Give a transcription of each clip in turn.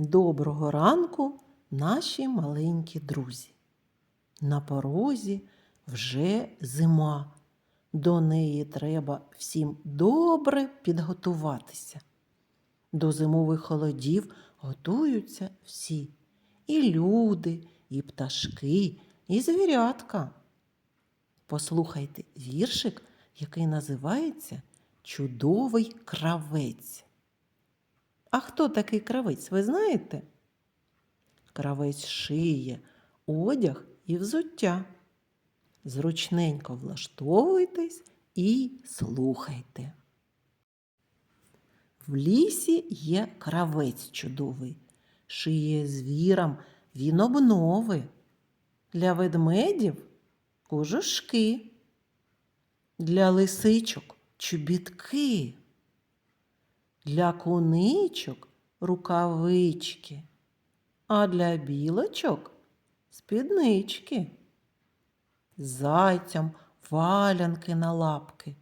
Доброго ранку, наші маленькі друзі. На порозі вже зима. До неї треба всім добре підготуватися. До зимових холодів готуються всі і люди, і пташки, і звірятка. Послухайте віршик, який називається Чудовий кравець. А хто такий кравець, ви знаєте? Кравець шиє одяг і взуття. Зручненько влаштовуйтесь і слухайте. В лісі є кравець чудовий, шиє звірам він обнови. Для ведмедів кожушки, для лисичок чобітки, для куничок рукавички, а для білочок спіднички. Зайцям валянки на лапки,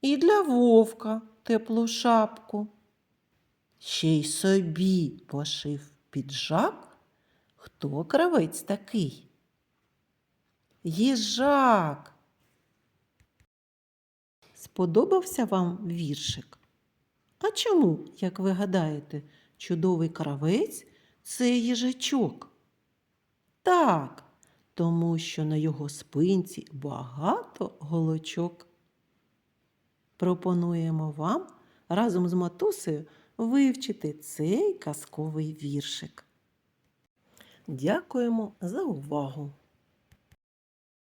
і для вовка теплу шапку. Ще й собі пошив піджак. Хто кравець такий? Їжак. Сподобався вам віршик? А чому, як ви гадаєте, чудовий кравець це їжачок? Так, тому що на його спинці багато голочок. Пропонуємо вам разом з матусею вивчити цей казковий віршик. Дякуємо за увагу!